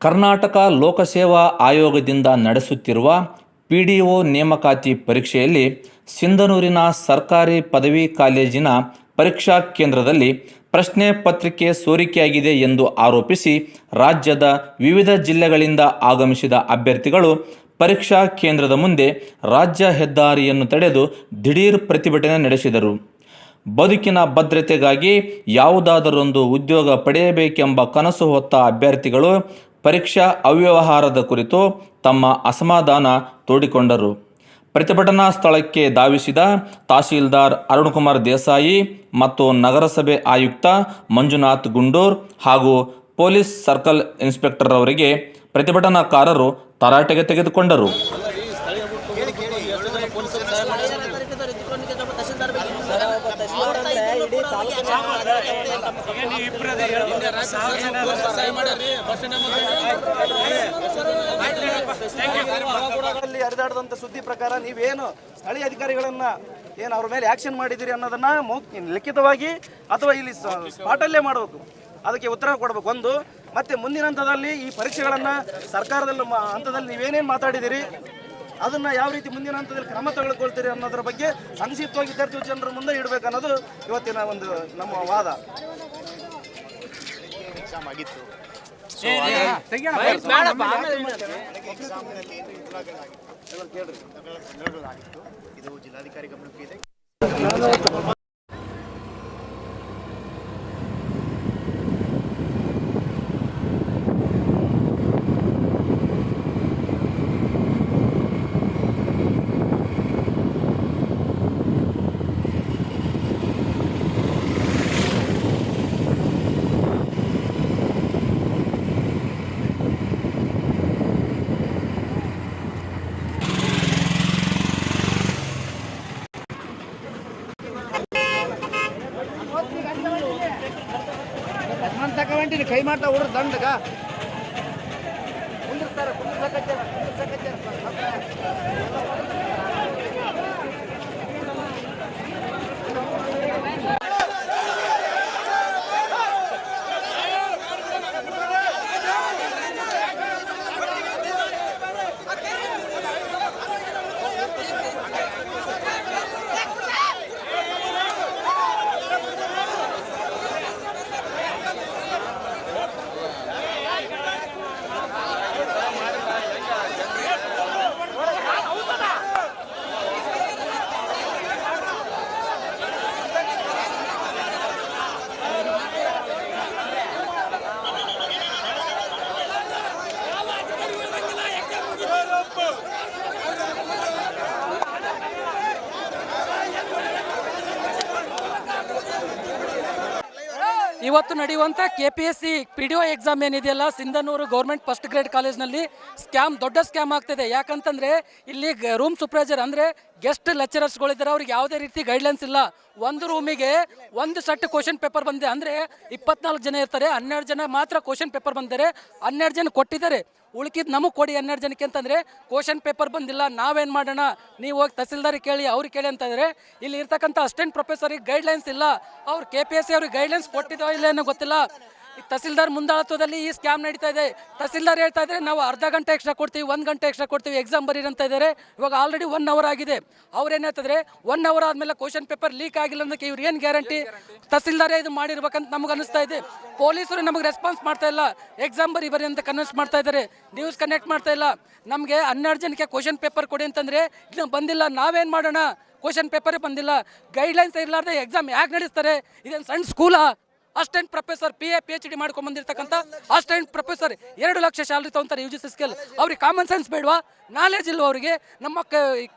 ಕರ್ನಾಟಕ ಲೋಕಸೇವಾ ಆಯೋಗದಿಂದ ನಡೆಸುತ್ತಿರುವ ಪಿ ಡಿ ಒ ನೇಮಕಾತಿ ಪರೀಕ್ಷೆಯಲ್ಲಿ ಸಿಂಧನೂರಿನ ಸರ್ಕಾರಿ ಪದವಿ ಕಾಲೇಜಿನ ಪರೀಕ್ಷಾ ಕೇಂದ್ರದಲ್ಲಿ ಪ್ರಶ್ನೆ ಪತ್ರಿಕೆ ಸೋರಿಕೆಯಾಗಿದೆ ಎಂದು ಆರೋಪಿಸಿ ರಾಜ್ಯದ ವಿವಿಧ ಜಿಲ್ಲೆಗಳಿಂದ ಆಗಮಿಸಿದ ಅಭ್ಯರ್ಥಿಗಳು ಪರೀಕ್ಷಾ ಕೇಂದ್ರದ ಮುಂದೆ ರಾಜ್ಯ ಹೆದ್ದಾರಿಯನ್ನು ತಡೆದು ದಿಢೀರ್ ಪ್ರತಿಭಟನೆ ನಡೆಸಿದರು. ಬದುಕಿನ ಭದ್ರತೆಗಾಗಿ ಯಾವುದಾದರೊಂದು ಉದ್ಯೋಗ ಪಡೆಯಬೇಕೆಂಬ ಕನಸು ಹೊತ್ತ ಅಭ್ಯರ್ಥಿಗಳು ಪರೀಕ್ಷಾ ಅವ್ಯವಹಾರದ ಕುರಿತು ತಮ್ಮ ಅಸಮಾಧಾನ ತೋಡಿಕೊಂಡರು. ಪ್ರತಿಭಟನಾ ಸ್ಥಳಕ್ಕೆ ಧಾವಿಸಿದ ತಹಸೀಲ್ದಾರ್ ಅರುಣ್ಕುಮಾರ್ ದೇಸಾಯಿ ಮತ್ತು ನಗರಸಭೆ ಆಯುಕ್ತ ಮಂಜುನಾಥ್ ಗುಂಡೂರ್ ಹಾಗೂ ಪೊಲೀಸ್ ಸರ್ಕಲ್ ಇನ್ಸ್ಪೆಕ್ಟರ್ ಅವರಿಗೆ ಪ್ರತಿಭಟನಾಕಾರರು ತರಾಟೆಗೆ ತೆಗೆದುಕೊಂಡರು. ಅಲ್ಲಿ ಹರಿದಾಡದಂತ ಸುದ್ದಿ ಪ್ರಕಾರ ನೀವೇನು ಸ್ಥಳೀಯ ಅಧಿಕಾರಿಗಳನ್ನ ಏನು ಅವ್ರ ಮೇಲೆ ಆಕ್ಷನ್ ಮಾಡಿದಿರಿ ಅನ್ನೋದನ್ನ ಲಿಖಿತವಾಗಿ ಅಥವಾ ಇಲ್ಲಿ ಸ್ಪಾಟಲ್ಲೇ ಮಾಡಬೇಕು ಅದಕ್ಕೆ ಉತ್ತರ ಕೊಡಬೇಕು. ಒಂದು, ಮತ್ತೆ ಮುಂದಿನ ಹಂತದಲ್ಲಿ ಈ ಪರೀಕ್ಷೆಗಳನ್ನ ಸರ್ಕಾರದಲ್ಲಿ ಹಂತದಲ್ಲಿ ನೀವೇನೇನು ಮಾತಾಡಿದಿರಿ ಅದನ್ನ ಯಾವ ರೀತಿ ಮುಂದಿನ ಹಂತದಲ್ಲಿ ಕ್ರಮ ತೆಗೆದುಕೊಳ್ತೀರಿ ಅನ್ನೋದ್ರ ಬಗ್ಗೆ ಸಂಕ್ಷಿಪ್ತವಾಗಿ ವಿದ್ಯಾರ್ಥಿ ಜನರ ಮುಂದೆ ಇಡಬೇಕು ಅನ್ನೋದು ಇವತ್ತಿನ ಒಂದು ನಮ್ಮ ವಾದ. ಇದು ಜಿಲ್ಲಾಧಿಕಾರಿ ಗಮನಕ್ಕೆ ಇದೆ. ಕೈ ಮಾಡ್ತಾ ಹುಡ್ರು ದಂಡಗ. ಇವತ್ತು ನಡೆಯುವಂಥ K P S C P D O exam ಏನಿದೆಯಲ್ಲ, ಸಿಂಧನೂರು ಗೌರ್ಮೆಂಟ್ ಫಸ್ಟ್ ಗ್ರೇಡ್ ಕಾಲೇಜ್ನಲ್ಲಿ ಸ್ಕ್ಯಾಮ್ ದೊಡ್ಡ ಸ್ಕ್ಯಾಮ್ ಆಗ್ತಿದೆ. ಯಾಕಂತಂದರೆ ಇಲ್ಲಿ ರೂಮ್ ಸೂಪರ್ವೈಸರ್ ಅಂದರೆ ಗೆಸ್ಟ್ ಲೆಕ್ಚರರ್ಸ್ಗಳಿದ್ದಾರೆ ಅವ್ರಿಗೆ ಯಾವುದೇ ರೀತಿ ಗೈಡ್ಲೈನ್ಸ್ ಇಲ್ಲ. ಒಂದು ರೂಮಿಗೆ ಒಂದು ಸೆಟ್ ಕ್ವಶನ್ ಪೇಪರ್ ಬಂದಿದೆ. ಅಂದರೆ ಇಪ್ಪತ್ನಾಲ್ಕು ಜನ ಇರ್ತಾರೆ. ಹನ್ನೆರಡು ಜನ ಮಾತ್ರ ಕ್ವಶನ್ ಪೇಪರ್ ಬಂದಿದ್ದಾರೆ. ಹನ್ನೆರಡು ಜನ ಕೊಟ್ಟಿದ್ದಾರೆ. ಉಳ್ಕಿದ್ ನಮಗೆ ಕೊಡಿ ಹನ್ನೆರಡು ಜನಕ್ಕೆ ಅಂತಂದರೆ ಕ್ವಶನ್ ಪೇಪರ್ ಬಂದಿಲ್ಲ, ನಾವೇನು ಮಾಡೋಣ? ನೀವು ಹೋಗಿ ತಹಸೀಲ್ದಾರಿಗೆ ಕೇಳಿ, ಅವ್ರಿಗೆ ಕೇಳಿ ಅಂತಂದರೆ ಇಲ್ಲಿ ಇರ್ತಕ್ಕಂಥ ಅಸಿಸ್ಟೆಂಟ್ ಪ್ರೊಫೆಸರಿಗೆ ಗೈಡ್ಲೈನ್ಸ್ ಇಲ್ಲ. ಅವ್ರು ಕೆ ಪಿ ಎಸ್ ಸಿ ಅವ್ರಿಗೆ ಗೈಡ್ಲೈನ್ಸ್ ಕೊಟ್ಟಿದ್ದೋ ಇಲ್ಲ ಏನೋ ಗೊತ್ತಿಲ್ಲ. ತಹಸೀಲ್ದಾರ್ ಮುಂದಾಳತ್ವದಲ್ಲಿ ಈ ಸ್ಕ್ಯಾಮ್ ನಡೀತಾ ಇದೆ. ತಹಸೀಲ್ದಾರ್ ಹೇಳ್ತಾ ಇದ್ದಾರೆ ನಾವು ಅರ್ಧ ಗಂಟೆ ಎಕ್ಸ್ಟ್ರಾ ಕೊಡ್ತೀವಿ, ಒಂದು ಗಂಟೆ ಎಕ್ಸ್ಟ್ರಾ ಕೊಡ್ತೀವಿ ಎಕ್ಸಾಮ್ ಬರೀರಿ ಅಂತ ಇದ್ದಾರೆ ಇವಾಗ ಆಲ್ರೆಡಿ ಒನ್ ಅವರ್ ಆಗಿದೆ. ಅವ್ರು ಏನಾಯ್ತದ್ರೆ ಒನ್ ಅವರ್ ಆದಮೇಲೆ ಕ್ವಶನ್ ಪೇಪರ್ ಲೀಕ್ ಆಗಿಲ್ಲ ಅನ್ನೋಕ್ಕೆ ಇವ್ರು ಏನು ಗ್ಯಾರಂಟಿ ತಹಸೀಲ್ದಾರೇ ಇದು ಮಾಡಿರ್ಬೇಕಂತ ನಮ್ಗೆ ಅನಿಸ್ತಾ ಇದೆ. ಪೊಲೀಸರು ನಮಗೆ ರೆಸ್ಪಾನ್ಸ್ ಮಾಡ್ತಾ ಇಲ್ಲ. ಎಕ್ಸಾಮ್ ಬರಿ ಬರಿ ಅಂತ ಕನ್ವಿನ್ಸ್ ಮಾಡ್ತಾ ಇದ್ದಾರೆ ನ್ಯೂಸ್ ಕನೆಕ್ಟ್ ಮಾಡ್ತಾ ಇಲ್ಲ. ನಮಗೆ ಹನ್ನೆರಡು ಜನಕ್ಕೆ ಕ್ವಶನ್ ಪೇಪರ್ ಕೊಡಿ ಅಂತಂದರೆ, ಇನ್ನು ಬಂದಿಲ್ಲ, ನಾವೇನು ಮಾಡೋಣ? ಕ್ವಶನ್ ಪೇಪರೇ ಬಂದಿಲ್ಲ. ಗೈಡ್ಲೈನ್ಸ್ ಇರಲಾರ್ದೆ ಎಕ್ಸಾಮ್ ಯಾಕೆ ನಡೆಸ್ತಾರೆ? ಇದೇನು ಸಣ್ಣ ಸ್ಕೂಲಾ assistant professor P A P H D ಮಾಡ್ಕೊಂಡ್ ಬಂದಿರತಕ್ಕಂಥ ಅಸ್ಟೆಂಟ್ ಪ್ರೊಫೆಸರ್ ಎರಡು ಲಕ್ಷ ಸ್ಯಾಲ್ರಿ ತಗೊಂತಾರೆ ಯು ಜಿ ಸಿ ಸ್ಕೇಲ್ ಅವ್ರಿಗೆ ಕಾಮನ್ ಸೆನ್ಸ್ ಬೇಡವಾ? ನಾಲೆಜ್ ಇಲ್ವಾ ಅವರಿಗೆ? ನಮ್ಮ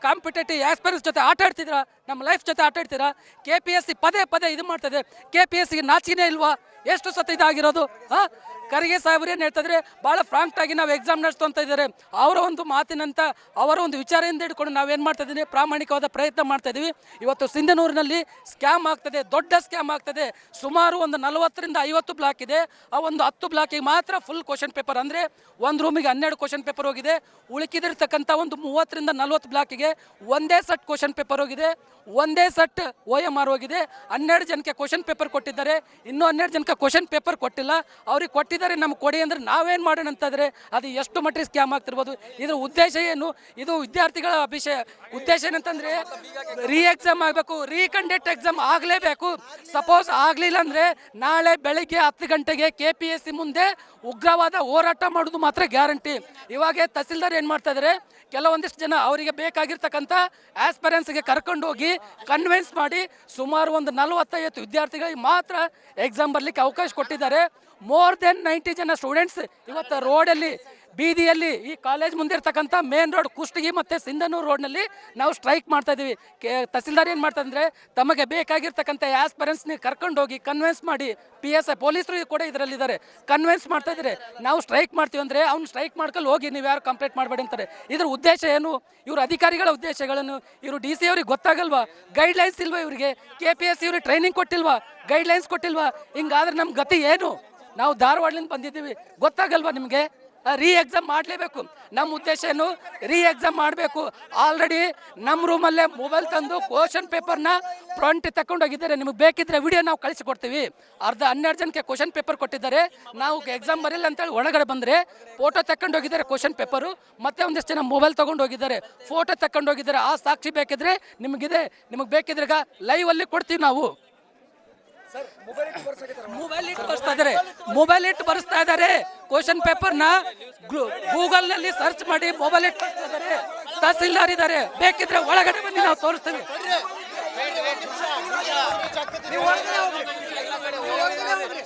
ಕಾಂಪಿಟೇಟಿವ್ ಆಸ್ಪೆರೆನ್ಸ್ ಜೊತೆ ಆಟ ಆಡ್ತಿದ್ದೀರಾ? ನಮ್ಮ ಲೈಫ್ ಜೊತೆ ಆಟ ಆಡ್ತೀರಾ ಕೆ ಪಿ ಎಸ್ ಸಿ ಪದೇ ಪದೇ ಇದು ಮಾಡ್ತದೆ. ಕೆ ಪಿ ಎಸ್ ಸಿಗೆ ನಾಚಿನೇ ಇಲ್ವಾ? ಎಷ್ಟು ಸತ ಇದಾಗಿರೋದು? ಹಾಂ? ಖರ್ಗೆ ಸಾಹೇಬ್ರು ಏನು ಹೇಳ್ತಿದ್ರೆ ಭಾಳ ಫ್ರಾಂಕ್ಟ್ ಆಗಿ ನಾವು ಎಕ್ಸಾಮ್ ನಡೆಸ್ತಂತ ಇದ್ದಾರೆ ಅವರ ಒಂದು ಮಾತಿನಂತ, ಅವರ ಒಂದು ವಿಚಾರದಿಂದ ಹಿಡ್ಕೊಂಡು ನಾವೇನು ಮಾಡ್ತಾ ಇದ್ದೀವಿ ಪ್ರಾಮಾಣಿಕವಾದ ಪ್ರಯತ್ನ ಮಾಡ್ತಾ ಇದ್ದೀವಿ ಇವತ್ತು ಸಿಂಧನೂರಿನಲ್ಲಿ ಸ್ಕ್ಯಾಮ್ ಆಗ್ತದೆ, ದೊಡ್ಡ ಸ್ಕ್ಯಾಮ್ ಆಗ್ತದೆ. ಸುಮಾರು ಒಂದು ನಲವತ್ತರಿಂದ ಐವತ್ತು ಬ್ಲಾಕ್ ಇದೆ. ಆ ಒಂದು ಹತ್ತು ಬ್ಲಾಕಿಗೆ ಮಾತ್ರ ಫುಲ್ ಕ್ವಶನ್ ಪೇಪರ್ ಅಂದರೆ ಒಂದು ರೂಮಿಗೆ ಹನ್ನೆರಡು ಕ್ವಶನ್ ಪೇಪರ್ ಹೋಗಿದೆ. ಉಳಿಕಿದಿರ್ತಕ್ಕಂಥ ಒಂದು ಮೂವತ್ತರಿಂದ ನಲ್ವತ್ತು ಬ್ಲಾಕಿಗೆ ಒಂದೇ ಸೆಟ್ ಕ್ವಶನ್ ಪೇಪರ್ ಹೋಗಿದೆ. ಒಂದೇ ಸೆಟ್ ಓ ಎಂ ಆರ್ ಹೋಗಿದೆ. ಹನ್ನೆರಡು ಜನಕ್ಕೆ ಕ್ವಶನ್ ಪೇಪರ್ ಕೊಟ್ಟಿದ್ದಾರೆ. ಇನ್ನೂ ಹನ್ನೆರಡು ಜನಕ್ಕೆ ಕ್ವಶನ್ ಪೇಪರ್ ಕೊಟ್ಟಿಲ್ಲ. ಅವ್ರಿಗೆ ಕೊಟ್ಟಿದ್ದಾರೆ ನಮ್ಮ ಕೊಡಿ ಅಂದ್ರೆ ನಾವೇನು ಮಾಡೋಣ ಅಂತಂದರೆ ಅದು ಎಷ್ಟು ಮಟ್ಟಿಗೆ ಸ್ಕ್ಯಾಮ್ ಆಗ್ತಿರ್ಬೋದು. ಇದರ ಉದ್ದೇಶ ಏನು? ಇದು ವಿದ್ಯಾರ್ಥಿಗಳ ವಿಷಯ ಉದ್ದೇಶ ಏನಂತಂದರೆ ರೀ ಎಕ್ಸಾಮ್ ಆಗಬೇಕು ರೀಕಂಡಕ್ಟ್ ಎಕ್ಸಾಮ್ ಆಗಲೇಬೇಕು. ಸಪೋಸ್ ಆಗಲಿಲ್ಲ ಅಂದರೆ ನಾಳೆ ಬೆಳಿಗ್ಗೆ ಹತ್ತು ಗಂಟೆಗೆ ಕೆ ಪಿ ಎಸ್ ಸಿ ಮುಂದೆ ಉಗ್ರವಾದ ಹೋರಾಟ ಮಾಡೋದು ಮಾತ್ರ ಗ್ಯಾರಂಟಿ. ಇವಾಗ ತಹಸೀಲ್ದಾರ್ ಏನು ಮಾಡ್ತಾ ಇದ್ದಾರೆ ಕೆಲವೊಂದಿಷ್ಟು ಜನ ಅವರಿಗೆ ಬೇಕಾಗಿರ್ತಕ್ಕಂಥ ಆಸ್ಪರೆನ್ಸ್ಗೆ ಕರ್ಕೊಂಡು ಹೋಗಿ ಕನ್ವಿನ್ಸ್ ಮಾಡಿ ಸುಮಾರು ಒಂದು ನಲವತ್ತೈವತ್ತು ವಿದ್ಯಾರ್ಥಿಗಳಿಗೆ ಮಾತ್ರ ಎಕ್ಸಾಮ್ ಬರಲಿಕ್ಕೆ ಅವಕಾಶ ಕೊಟ್ಟಿದ್ದಾರೆ. ಮೋರ್ ದೆನ್ ನೈಂಟಿ ಜನ ಸ್ಟೂಡೆಂಟ್ಸ್ ಇವತ್ತು ರೋಡಲ್ಲಿ ಬೀದಿಯಲ್ಲಿ ಈ ಕಾಲೇಜ್ ಮುಂದಿರ್ತಕ್ಕಂಥ ಮೇನ್ ರೋಡ್ ಕುಷ್ಟಗಿ ಮತ್ತು ಸಿಂಧನೂರು ರೋಡ್ನಲ್ಲಿ ನಾವು ಸ್ಟ್ರೈಕ್ ಮಾಡ್ತಾ ಇದ್ದೀವಿ. ಕೆ, ತಹಸೀಲ್ದಾರ್ ಏನು ಮಾಡ್ತಾ ಅಂದ್ರೆ ತಮಗೆ ಬೇಕಾಗಿರ್ತಕ್ಕಂಥ ಆಸ್ಪರೆನ್ಸ್ನ ಕರ್ಕೊಂಡು ಹೋಗಿ ಕನ್ವಿನ್ಸ್ ಮಾಡಿ ಪಿ ಎಸ್ ಐ ಪೊಲೀಸರು ಕೂಡ ಇದರಲ್ಲಿದ್ದಾರೆ. ಕನ್ವಿನ್ಸ್ ಮಾಡ್ತಾ ಇದ್ದಾರೆ. ನಾವು ಸ್ಟ್ರೈಕ್ ಮಾಡ್ತೀವಿ ಅಂದರೆ ಅವ್ನು ಸ್ಟ್ರೈಕ್ ಮಾಡ್ಕೊಂಡು ಹೋಗಿ, ನೀವು ಯಾರು ಕಂಪ್ಲೇಂಟ್ ಮಾಡಬೇಡಿ ಅಂತಾರೆ. ಇದ್ರ ಉದ್ದೇಶ ಏನು? ಇವ್ರ ಅಧಿಕಾರಿಗಳ ಉದ್ದೇಶಗಳನ್ನು? ಇವರು ಡಿ ಸಿ ಅವ್ರಿಗೆ ಗೊತ್ತಾಗಲ್ವಾ? ಗೈಡ್ಲೈನ್ಸ್ ಇಲ್ವಾ ಇವರಿಗೆ? ಕೆ ಪಿ ಎಸ್ ಇವ್ರಿಗೆ ಟ್ರೈನಿಂಗ್ ಕೊಟ್ಟಿಲ್ವಾ? ಗೈಡ್ಲೈನ್ಸ್ ಕೊಟ್ಟಿಲ್ವಾ? ಹಿಂಗಾದ್ರೆ ನಮ್ಮ ಗತಿ ಏನು? ನಾವು ಧಾರವಾಡಲಿಂದ ಬಂದಿದ್ದೀವಿ. ಗೊತ್ತಾಗಲ್ವಾ ನಿಮಗೆ? ರೀ ಎಕ್ಸಾಮ್ ಮಾಡಲೇಬೇಕು. ನಮ್ಮ ಉದ್ದೇಶ ಏನು? ರೀ ಎಕ್ಸಾಮ್ ಮಾಡಬೇಕು. ಆಲ್ರೆಡಿ ನಮ್ಮ ರೂಮಲ್ಲೇ ಮೊಬೈಲ್ ತಂದು ಕ್ವಶನ್ ಪೇಪರ್ನ ಫ್ರಂಟ್ ತಗೊಂಡೋಗಿದ್ದಾರೆ ನಿಮಗೆ ಬೇಕಿದ್ರೆ ವಿಡಿಯೋ ನಾವು ಕಳಿಸಿಕೊಡ್ತೀವಿ. ಅರ್ಧ ಹನ್ನೆರಡು ಜನಕ್ಕೆ ಕ್ವಶನ್ ಪೇಪರ್ ಕೊಟ್ಟಿದ್ದಾರೆ. ನಾವು ಎಕ್ಸಾಮ್ ಬರಲಿಲ್ಲ ಅಂತೇಳಿ ಒಳಗಡೆ ಬಂದರೆ ಫೋಟೋ ತಗೊಂಡೋಗಿದ್ದಾರೆ ಕ್ವಶನ್ ಪೇಪರು ಮತ್ತೆ ಒಂದಿಷ್ಟು ಜನ ಮೊಬೈಲ್ ತೊಗೊಂಡೋಗಿದ್ದಾರೆ ಫೋಟೋ ತಗೊಂಡೋಗಿದ್ದಾರೆ ಆ ಸಾಕ್ಷಿ ಬೇಕಿದ್ರೆ ನಿಮಗಿದೆ. ನಿಮಗೆ ಬೇಕಿದ್ರೆ ಈಗ ಲೈವಲ್ಲಿ ಕೊಡ್ತೀವಿ ನಾವು. ಮೊಬೈಲ್ ಇಟ್ಟು ಬರ್ಸ್ತಾ ಇದಾರೆ ಮೊಬೈಲ್ ಇಟ್ಟು ಬರ್ಸ್ತಾ ಇದ್ದಾರೆ. ಕ್ವಶನ್ ಪೇಪರ್ನ ಗೂಗಲ್ನಲ್ಲಿ ಸರ್ಚ್ ಮಾಡಿ ಮೊಬೈಲ್ ಇಟ್ಟು ಬರ್ಸ್ತಾ ಇದ್ದಾರೆ. ತಹಸೀಲ್ದಾರ್ ಇದ್ದಾರೆ. ಬೇಕಿದ್ರೆ ಒಳಗಡೆ ಬಂದು ನಾವು ತೋರಿಸ್ತೀವಿ ನಾವು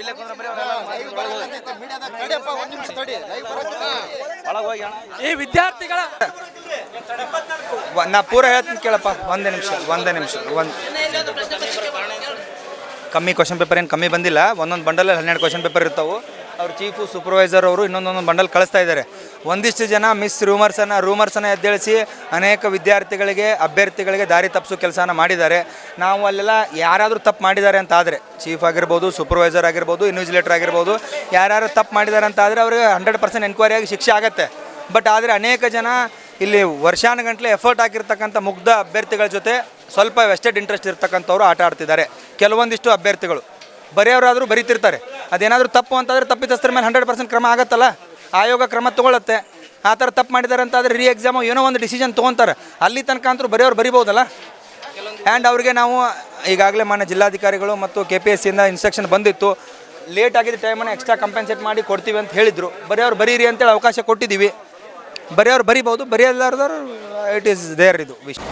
ಇಲ್ಲೇ ಕುಂದ್ರೆ ಬರೀ ಅವರೆಲ್ಲ ಒಳಗೆ ಹೋಗಿ ಅಣ್ಣ. ಈ ವಿದ್ಯಾರ್ಥಿಗಳ ನಾ ಪೂರ ಹೇಳ್ತೀನಿ ಕೇಳಪ್ಪ ಒಂದೇ ನಿಮಿಷ ಒಂದೇ ನಿಮಿಷ ಒಂದು ಕಮ್ಮಿ ಕ್ವಶನ್ ಪೇಪರ್ ಏನು ಕಮ್ಮಿ ಬಂದಿಲ್ಲ ಒಂದೊಂದು ಬಂಡಲಲ್ಲಿ ಹನ್ನೆರಡು ಕ್ವಶನ್ ಪೇಪರ್ ಇರ್ತಾವೆ. ಅವ್ರ ಚೀಫು ಸೂಪರ್ವೈಸರ್ ಅವರು ಇನ್ನೊಂದೊಂದು ಬಂಡಲ್ ಕಳಿಸ್ತಾ ಇದ್ದಾರೆ. ಒಂದಿಷ್ಟು ಜನ ಮಿಸ್ ರೂಮರ್ಸನ್ನು ರೂಮರ್ಸನ್ನು ಎದ್ದೇಳಿಸಿ ಅನೇಕ ವಿದ್ಯಾರ್ಥಿಗಳಿಗೆ, ಅಭ್ಯರ್ಥಿಗಳಿಗೆ ದಾರಿ ತಪ್ಪಿಸೋ ಕೆಲಸನ ಮಾಡಿದ್ದಾರೆ. ನಾವು ಅಲ್ಲೆಲ್ಲ ಯಾರಾದರೂ ತಪ್ಪು ಮಾಡಿದ್ದಾರೆ ಅಂತ ಆದರೆ ಚೀಫ್ ಆಗಿರ್ಬೋದು ಸೂಪರ್ವೈಸರ್ ಆಗಿರ್ಬೋದು ಇನ್ವಿಜಿಲೇಟರ್ ಆಗಿರ್ಬೋದು ಯಾರ್ಯಾರು ತಪ್ಪು ಮಾಡಿದ್ದಾರೆ ಅಂತ ಆದರೆ ಅವ್ರಿಗೆ ಹಂಡ್ರೆಡ್ ಪರ್ಸೆಂಟ್ ಎನ್ಕ್ವೈರಿ ಆಗಿ ಶಿಕ್ಷೆ ಆಗುತ್ತೆ. ಬಟ್ ಆದರೆ ಅನೇಕ ಜನ ಇಲ್ಲಿ ವರ್ಷಾನುಗಂಟ್ಲೆ ಎಫರ್ಟ್ ಹಾಕಿರ್ತಕ್ಕಂಥ ಮುಗ್ಧ ಅಭ್ಯರ್ಥಿಗಳ ಜೊತೆ ಸ್ವಲ್ಪ ವೆಸ್ಟೆಡ್ ಇಂಟ್ರೆಸ್ಟ್ ಇರ್ತಕ್ಕಂಥವ್ರು ಆಟ ಆಡ್ತಿದ್ದಾರೆ. ಕೆಲವೊಂದಿಷ್ಟು ಅಭ್ಯರ್ಥಿಗಳು. ಬರೆಯವರಾದರೂ ಬರೀತಿರ್ತಾರೆ. ಅದೇನಾದರೂ ತಪ್ಪು ಅಂತಂದರೆ ತಪ್ಪಿತಸ್ಥರ ಮೇಲೆ ಹಂಡ್ರೆಡ್ ಪರ್ಸೆಂಟ್ ಕ್ರಮ ಆಗುತ್ತಲ್ಲ? ಆಯೋಗ ಕ್ರಮ ತೊಗೊಳತ್ತೆ. ಆ ಥರ ತಪ್ಪು ಮಾಡಿದ್ದಾರೆ ಅಂತಾದರೆ ರೀ ಎಕ್ಸಾಮು ಏನೋ ಒಂದು ಡಿಸಿಷನ್ ತೊಗೊತಾರೆ. ಅಲ್ಲಿ ತನಕ ಅಂತೂ ಬರೆಯೋರು ಬರಿಬೋದಲ್ಲ? ಆ್ಯಂಡ್ ಅವ್ರಿಗೆ ನಾವು ಈಗಾಗಲೇ ಮಾನ್ಯ ಜಿಲ್ಲಾಧಿಕಾರಿಗಳು ಮತ್ತು ಕೆ ಪಿ ಎಸ್ ಸಿಯಿಂದ ಇನ್ಸ್ಟ್ರಕ್ಷನ್ ಬಂದಿತ್ತು. ಲೇಟ್ ಆಗಿದ್ದ ಟೈಮನ್ನು ಎಕ್ಸ್ಟ್ರಾ ಕಂಪೆನ್ಸೇಟ್ ಮಾಡಿ ಕೊಡ್ತೀವಿ ಅಂತ ಹೇಳಿದರು. ಬರೆಯವ್ರು ಬರೀರಿ ಅಂತೇಳಿ ಅವಕಾಶ ಕೊಟ್ಟಿದ್ದೀವಿ. ಬರೆಯವ್ರು ಬರಿಬೋದು. ಬರೆಯಲಾರ್ದವ್ರು ಇಟ್ ಈಸ್ ದೇರ್ ಇದು. ವಿಷಯ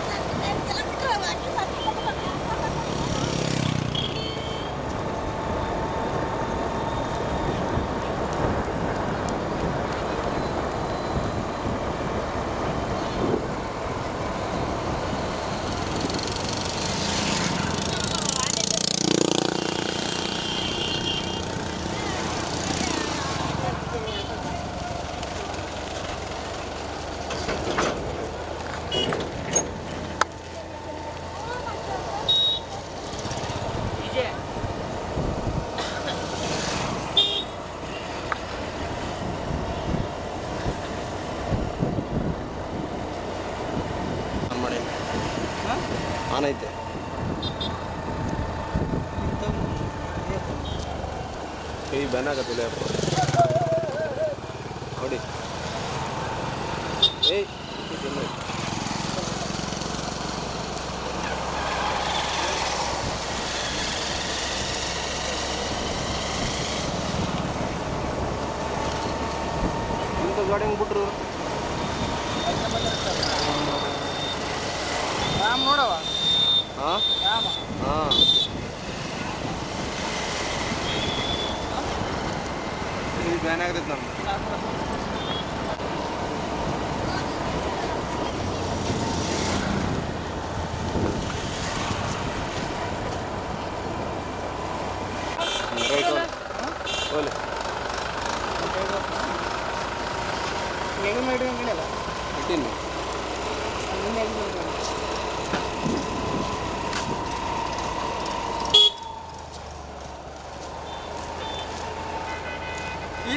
ಆನ್ ಐತೆ ಕೈ ಬ್ಯಾನ್ ಆಗತ್ತಿಲ್ಲ ನೋಡಿ ಏಯ್ ಇದು ಇಂಥ ಗಾಡಿ ಹೆಂಗ್ ಬಿಟ್ರು ಹಾಂ ಹಾಂ ಇದು ಬ್ಯಾನ್ ಆಗತೈತೆ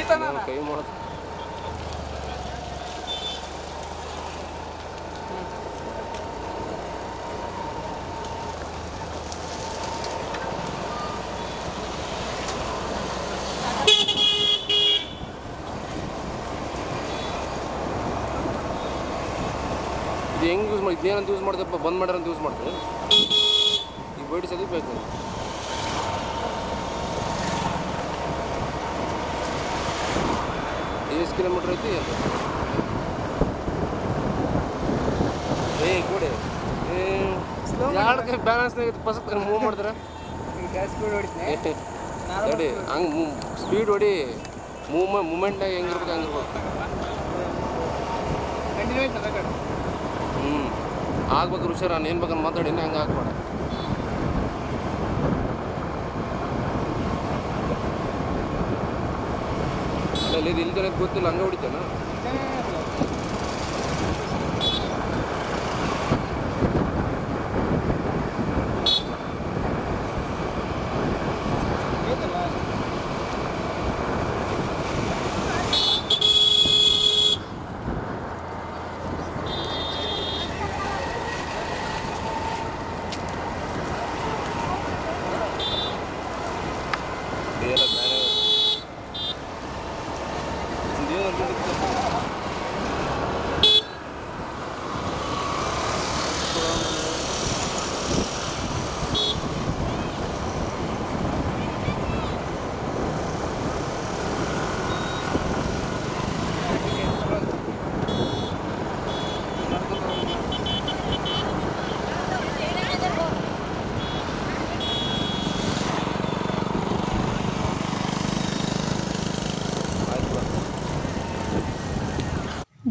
ಹೆಂಗ್ ಹೆಂಗೆ ಯೂಸ್ ಮಾಡಿ ಇದೇನಂತ ಯೂಸ್ ಮಾಡಿದಪ್ಪ ಬಂದ್ ಮಾಡ್ರಂತ ಯೂಸ್ ಮಾಡ್ತೀವಿ. ಈ ಬೈಟ್ ಸದಿ ಬೇಕು ಎಷ್ಟು ಕಿಲೋಮೀಟ್ರ್ ಐತಿ ಏ ಕೂಡಿ. ಎರಡು ಬ್ಯಾಲೆನ್ಸ್ ಐತಿ ಫಸ್ಟ್ ಮೂವ್ ಮಾಡಿದ್ರೆ ನೋಡಿ ಹಂಗೆ ಸ್ಪೀಡ್ ಹೊಡಿ ಮೂವ್ ಮೂಮೆಂಟ್ನಾಗ ಹೆಂಗಿರ್ಬೇಕು ಹಂಗಿರ್ಬೇಕು ಹ್ಞೂ ಆಗ್ಬೇಕು ಹುಷಾರ ನಾನು ಏನು ಬೇಕಂತ ಮಾತಾಡಿನ ಹಂಗೆ ಆಗ್ಬೇಡ. ಅಲ್ಲ ಇದು ಇಲ್ದೇ ಗೊತ್ತಿಲ್ಲ ಹಂಗೆ ಹೊಡಿತಾನ